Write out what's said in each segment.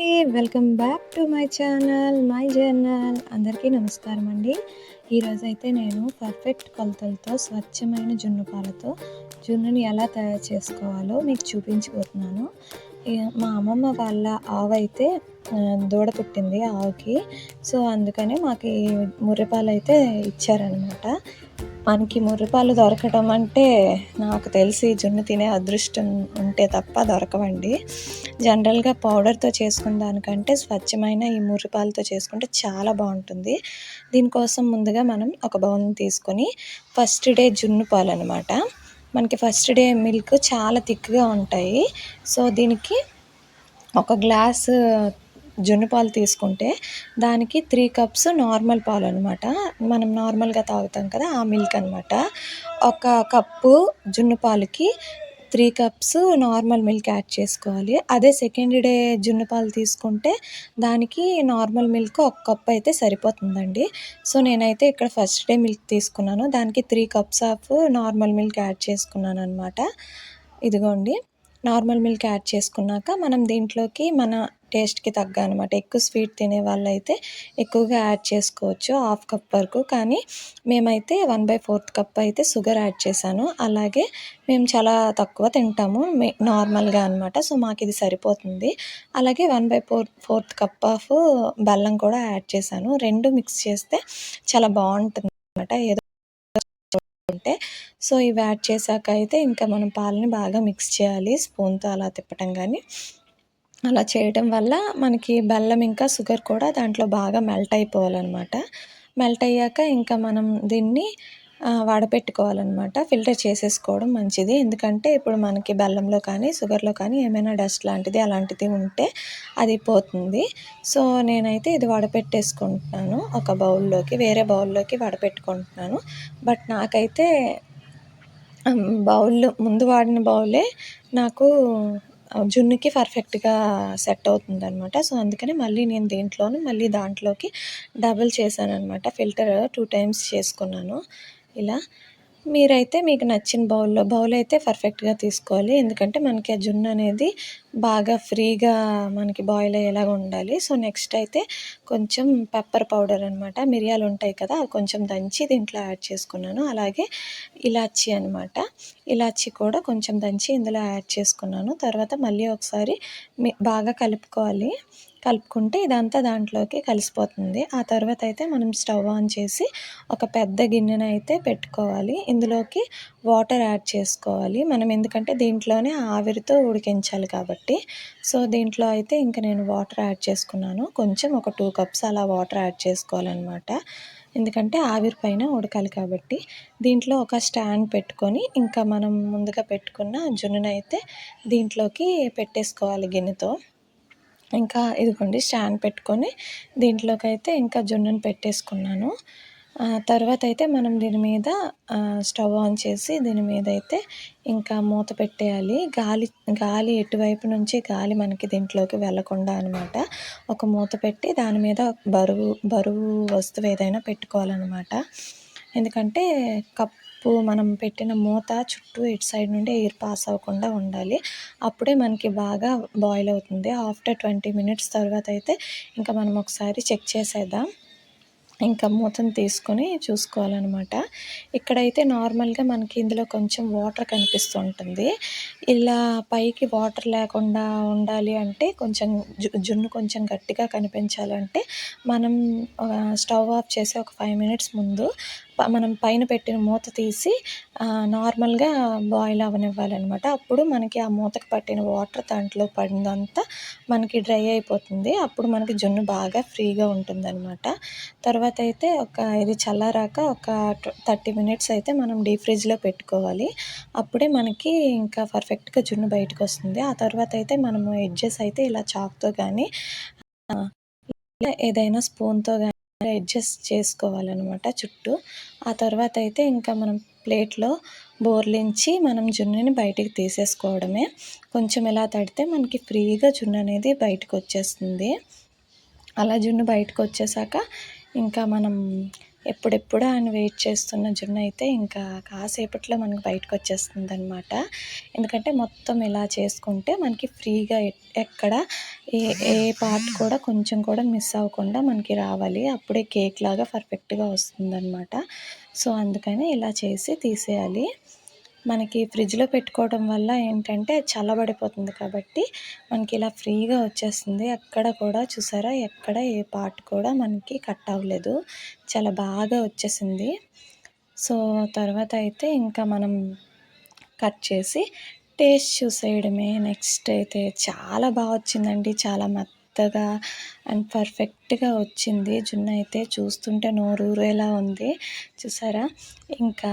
అండి. Welcome back to my channel my journal. అందరికీ నమస్కారం అండి. ఈరోజు అయితే నేను పర్ఫెక్ట్ కొలతలతో స్వచ్ఛమైన జున్ను పాలతో జున్నుని ఎలా తయారు చేసుకోవాలో మీకు చూపించబోతున్నాను. మా అమ్మమ్మ వాళ్ళ ఆవు అయితే దూడ పుట్టింది ఆవుకి. సో అందుకని మాకు ఈ ముర్రెపాలు అయితే ఇచ్చారనమాట మనకి ముర్రిపాలు దొరకడం అంటే నాకు తెలిసి జున్ను తినే అదృష్టం ఉంటే తప్ప దొరకవండి. జనరల్గా పౌడర్తో చేసుకున్న దానికంటే స్వచ్ఛమైన ఈ ముర్రిపాలతో చేసుకుంటే చాలా బాగుంటుంది. దీనికోసం ముందుగా మనం ఒక బౌల్ని తీసుకొని ఫస్ట్ డే జున్ను పాలు అనమాట మనకి ఫస్ట్ డే మిల్క్ చాలా థిక్గా ఉంటాయి. సో దీనికి ఒక గ్లాస్ జున్ను పాలు తీసుకుంటే దానికి త్రీ కప్స్ నార్మల్ పాలు అనమాట మనం నార్మల్గా తాగుతాం కదా ఆ మిల్క్ అనమాట ఒక కప్పు జున్ను పాలకి three cups normal milk add చేసుకోవాలి. అదే సెకండ్ డే జున్ను పాలు తీసుకుంటే దానికి నార్మల్ మిల్క్ ఒక కప్ అయితే సరిపోతుందండి. సో నేనైతే ఇక్కడ ఫస్ట్ డే మిల్క్ తీసుకున్నాను. దానికి three cups of normal milk add చేసుకున్నాను అనమాట ఇదిగోండి. నార్మల్ మిల్క్ యాడ్ చేసుకున్నాక మనం దీంట్లోకి మన టేస్ట్కి తగ్గ అనమాట ఎక్కువ స్వీట్ తినే వాళ్ళైతే ఎక్కువగా యాడ్ చేసుకోవచ్చు హాఫ్ కప్ వరకు. కానీ మేమైతే వన్ బై ఫోర్త్ కప్ అయితే షుగర్ యాడ్ చేశాను. అలాగే మేము చాలా తక్కువ తింటాము. నార్మల్గా అనమాట సో మాకు ఇది సరిపోతుంది. అలాగే one by four fourth cup of బెల్లం కూడా యాడ్ చేశాను. రెండు మిక్స్ చేస్తే చాలా బాగుంటుంది అనమాట ఏదో ఉంటే. సో ఇవి యాడ్ చేశాక అయితే ఇంకా మనం పాలని బాగా మిక్స్ చేయాలి. స్పూన్తో అలా తిప్పటం కానీ అలా చేయడం వల్ల మనకి బెల్లం ఇంకా షుగర్ కూడా దాంట్లో బాగా మెల్ట్ అయిపోవాలన్నమాట. మెల్ట్ అయ్యాక ఇంకా మనం దీన్ని వడపెట్టుకోవాలన్నమాట. ఫిల్టర్ చేసేసుకోవడం మంచిది. ఎందుకంటే ఇప్పుడు మనకి బెల్లంలో కానీ షుగర్లో కానీ ఏమైనా డస్ట్ లాంటిది అలాంటిది ఉంటే అది పోతుంది. సో నేనైతే ఇది వడపెట్టేసుకుంటున్నాను. ఒక బౌల్లోకి వేరే బౌల్లోకి వడపెట్టుకుంటున్నాను. బట్ నాకైతే బౌల్ ముందు వాడిన బౌలే నాకు జున్నుకి పర్ఫెక్ట్గా సెట్ అవుతుంది అనమాట సో అందుకని మళ్ళీ నేను దీంట్లోను మళ్ళీ దాంట్లోకి డబుల్ చేశాను అనమాట ఫిల్టర్ టూ టైమ్స్ చేసుకున్నాను. ఇలా. మీరైతే మీకు నచ్చిన బౌల్లో బౌల్ అయితే పర్ఫెక్ట్గా తీసుకోవాలి. ఎందుకంటే మనకి ఆ జున్ను అనేది బాగా ఫ్రీగా మనకి బాయిల్ అయ్యేలాగా ఉండాలి. సో నెక్స్ట్ అయితే కొంచెం పెప్పర్ పౌడర్ అనమాట మిరియాలు ఉంటాయి కదా అవి కొంచెం దంచి దీంట్లో యాడ్ చేసుకున్నాను. అలాగే ఇలాచి అనమాట ఇలాచి కూడా కొంచెం దంచి ఇందులో యాడ్ చేసుకున్నాను. తర్వాత మళ్ళీ ఒకసారి బాగా కలుపుకోవాలి. కలుపుకుంటే ఇదంతా దాంట్లోకి కలిసిపోతుంది. ఆ తర్వాత అయితే మనం స్టవ్ ఆన్ చేసి ఒక పెద్ద గిన్నెను అయితే పెట్టుకోవాలి. ఇందులోకి వాటర్ యాడ్ చేసుకోవాలి. మనం ఎందుకంటే దీంట్లోనే ఆవిరితో ఉడికించాలి కాబట్టి. సో దీంట్లో అయితే ఇంకా నేను వాటర్ యాడ్ చేసుకున్నాను. కొంచెం ఒక టూ కప్స్ అలా వాటర్ యాడ్ చేసుకోవాలన్నమాట. ఎందుకంటే ఆవిరి పైన ఉడకాలి కాబట్టి. దీంట్లో ఒక స్టాండ్ పెట్టుకొని ఇంకా మనం ముందుగా పెట్టుకున్న జున్నునైతే దీంట్లోకి పెట్టేసుకోవాలి గిన్నెతో. ఇంకా ఇదిగోండి స్టాండ్ పెట్టుకొని దీంట్లోకి అయితే ఇంకా జున్నుని పెట్టేసుకున్నాను. తర్వాత అయితే మనం దీని మీద స్టవ్ ఆన్ చేసి దీని మీద అయితే ఇంకా మూత పెట్టేయాలి. గాలి గాలి ఎటువైపు నుంచి గాలి మనకి దీంట్లోకి వెళ్ళకుండా అనమాట ఒక మూత పెట్టి దాని మీద బరువు బరువు వస్తువు ఏదైనా పెట్టుకోవాలన్నమాట. ఎందుకంటే కప్ ఉప్పు మనం పెట్టిన మూత చుట్టూ ఇటు సైడ్ నుండి ఎయిర్ పాస్ అవ్వకుండా ఉండాలి. అప్పుడే మనకి బాగా బాయిల్ అవుతుంది. ఆఫ్టర్ ట్వంటీ మినిట్స్ తర్వాత అయితే ఇంకా మనం ఒకసారి చెక్ చేసేద్దాం. ఇంకా మూతను తీసుకొని చూసుకోవాలన్నమాట. ఇక్కడైతే నార్మల్గా మనకి ఇందులో కొంచెం వాటర్ కనిపిస్తుంటుంది. ఇలా పైకి వాటర్ లేకుండా ఉండాలి అంటే కొంచెం జు జున్ను కొంచెం గట్టిగా కనిపించాలంటే మనం స్టవ్ ఆఫ్ చేసి ఒక ఫైవ్ మినిట్స్ ముందు మనం పైన పెట్టిన మూత తీసి నార్మల్గా బాయిల్ అవ్వనివ్వాలన్నమాట అప్పుడు మనకి ఆ మూతకు పట్టిన వాటర్ దాంట్లో పడిందంతా మనకి డ్రై అయిపోతుంది. అప్పుడు మనకి జున్ను బాగా ఫ్రీగా ఉంటుందన్నమాట. తర్వాత అయితే ఒక ఇది చల్లారాక ఒక థర్టీ మినిట్స్ అయితే మనం డీప్ ఫ్రిడ్జ్లో పెట్టుకోవాలి. అప్పుడే మనకి ఇంకా పర్ఫెక్ట్గా జున్ను బయటకు వస్తుంది. ఆ తర్వాత అయితే మనము ఎడ్జెస్ అయితే ఇలా చాక్తో కానీ ఏదైనా స్పూన్తో కానీ అడ్జస్ట్ చేసుకోవాలన్నమాట చుట్టూ. ఆ తర్వాత అయితే ఇంకా మనం ప్లేట్లో బోర్లించి మనం జున్నుని బయటికి తీసేసుకోవడమే. కొంచెం ఇలా తడితే మనకి ఫ్రీగా జున్ను అనేది బయటకు వచ్చేస్తుంది అలా జున్ను బయటకు వచ్చేసాక ఇంకా మనం ఎప్పుడెప్పుడు అని వెయిట్ చేస్తున్న జున్ను అయితే ఇంకా కాసేపట్లో మనకు బయటకు వచ్చేస్తుంది అనమాట ఎందుకంటే మొత్తం ఇలా చేసుకుంటే మనకి ఫ్రీగా ఎక్కడ ఏ ఏ పార్ట్ కూడా కొంచెం కూడా మిస్ అవ్వకుండా మనకి రావాలి. అప్పుడే కేక్ లాగా పర్ఫెక్ట్గా వస్తుందన్నమాట. సో అందుకని ఇలా చేసి తీసేయాలి. మనకి ఫ్రిడ్జ్లో పెట్టుకోవడం వల్ల ఏంటంటే చల్లబడిపోతుంది కాబట్టి మనకి ఇలా ఫ్రీగా వచ్చేస్తుంది. ఎక్కడ కూడా చూసారా? ఎక్కడ ఏ పార్ట్ కూడా మనకి కట్ అవ్వలేదు. చాలా బాగా వచ్చేసింది. సో తర్వాత అయితే ఇంకా మనం కట్ చేసి టేస్ట్ చూసేయడమే. నెక్స్ట్ అయితే చాలా బాగా వచ్చిందండి. చాలా మెత్తగా అండ్ పర్ఫెక్ట్గా వచ్చింది. జున్ను అయితే చూస్తుంటే నోరూరేలా ఉంది. చూసారా? ఇంకా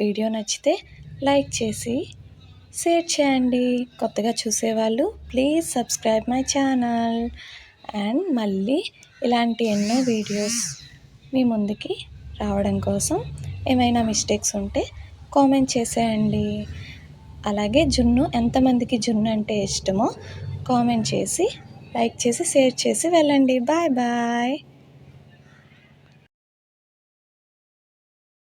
వీడియో నచ్చితే లైక్ చేసి షేర్ చేయండి. కొత్తగా చూసేవాళ్ళు please subscribe my channel. And మళ్ళీ ఇలాంటి ఎన్నో వీడియోస్ మీ ముందుకి రావడం కోసం ఏమైనా మిస్టేక్స్ ఉంటే కామెంట్ చేసేయండి. అలాగే జున్ను ఎంతమందికి జున్ను అంటే ఇష్టమో కామెంట్ చేసి లైక్ చేసి షేర్ చేసి వెళ్ళండి. Bye bye.